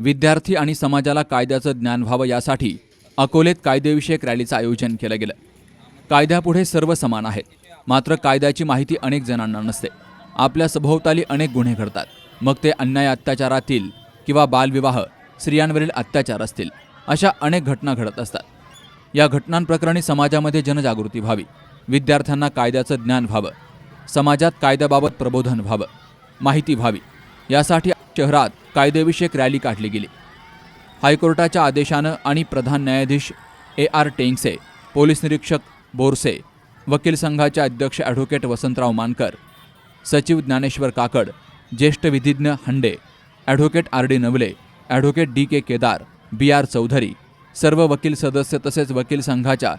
विद्यार्थी आणि समाजाला कायद्याचं ज्ञान व्हावं यासाठी अकोलेत कायदेविषयक रॅलीचं आयोजन केलं गेलं. कायद्यापुढे सर्व समान आहेत मात्र कायद्याची माहिती अनेक जणांना नसते. आपल्या सभोवताली अनेक गुन्हे घडतात. मग ते अन्याय अत्याचारातील किंवा बालविवाह स्त्रियांवरील अत्याचार असतील अशा अनेक घटना घडत असतात. या घटनांप्रकरणी समाजामध्ये जनजागृती व्हावी. विद्यार्थ्यांना कायद्याचं ज्ञान व्हावं. समाजात कायद्याबाबत प्रबोधन व्हावं. माहिती व्हावी. यासाठी शहरात कायदेविषयक रॅली काढली गेली. हायकोर्टाच्या आदेशानं आणि प्रधान न्यायाधीश ए आर टेंगसे पोलीस निरीक्षक बोरसे वकील संघाचे अध्यक्ष ॲडव्होकेट वसंतराव मानकर सचिव ज्ञानेश्वर काकड ज्येष्ठ विधिज्ञ Hande advocate R D Navale advocate D K Kedar B R Chaudhari सर्व वकील सदस्य तसेच वकील संघाच्या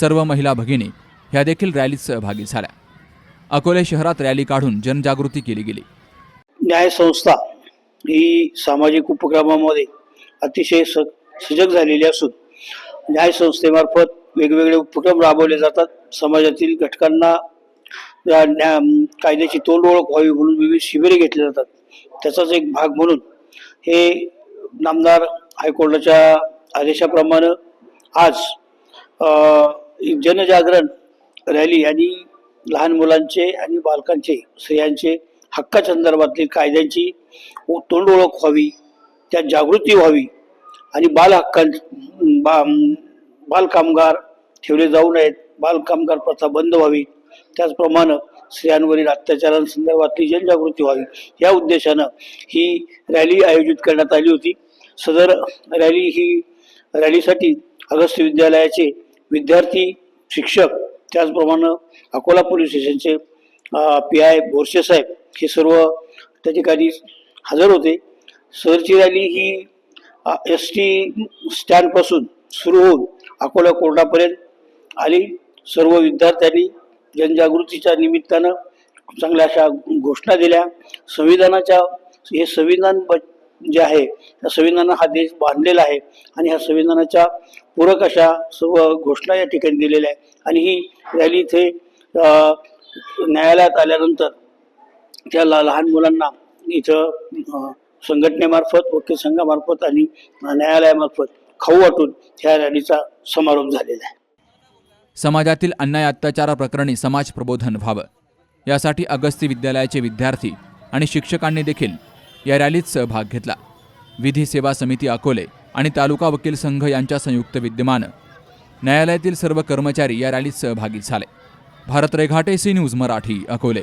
सर्व महिला भगिनी ह्या देखील रॅलीत सहभागी झाल्या. अकोले शहरात रॅली काढून जनजागृती केली गेली. न्यायसंस्था ही सामाजिक उपक्रमामध्ये अतिशय स सजग झालेली असून न्यायसंस्थेमार्फत वेगवेगळे उपक्रम राबवले जातात. समाजातील घटकांना या न्या कायद्याची तोंड ओळख व्हावी म्हणून विविध शिबिरे घेतली जातात. त्याचाच एक भाग म्हणून हे नामदार हायकोर्टाच्या आदेशाप्रमाणे आज एक जनजागरण रॅली आणि लहान मुलांचे आणि बालकांचे स्त्रियांचे हक्काच्या कायद्यांची तोंड ओळख व्हावी त्यात जागृती व्हावी आणि बाल हक्कां बा बालकामगार ठेवले जाऊ नयेत बालकामगार प्रथा बंद व्हावी. त्याचप्रमाणे स्त्रियांवरील अत्याचारांसंदर्भातली जनजागृती व्हावी. या उद्देशानं ही रॅली आयोजित करण्यात आली होती. सदर रॅली ही रॅलीसाठी अगस्त्य विद्यालयाचे विद्यार्थी शिक्षक त्याचप्रमाणे अकोला पोलीस स्टेशनचे पी आय बोरसे साहेब हे सर्व त्या ठिकाणी हजर होते. सरची रॅली ही एस टी स्टँडपासून सुरू होऊन अकोला कोर्टापर्यंत आली. सर्व विद्यार्थ्यांनी जनजागृतीच्या निमित्तानं चांगल्या अशा घोषणा दिल्या. संविधानाच्या हे संविधान जे आहे त्या संविधानानं हा देश बांधलेला आहे आणि ह्या संविधानाच्या पूरक अशा सर्व घोषणा या ठिकाणी दिलेल्या आहे आणि ही रॅली इथे न्यायालयात आल्यानंतर त्या लहान मुलांना इथं संघटनेमार्फत वकील संघामार्फत आणि न्यायालयामार्फत खाऊ वाटून ह्या रॅलीचा समारोप झालेला आहे. समाजातील अन्याय अत्याचाराप्रकरणी समाज प्रबोधन व्हावं. यासाठी अगस्ती विद्यालयाचे विद्यार्थी आणि शिक्षकांनी देखील या रॅलीत सहभाग घेतला. विधी सेवा समिती अकोले आणि तालुका वकील संघ यांच्या संयुक्त विद्यमानं न्यायालयातील सर्व कर्मचारी या रॅलीत सहभागी झाले. Bharat Reghate C news Marathi Akole.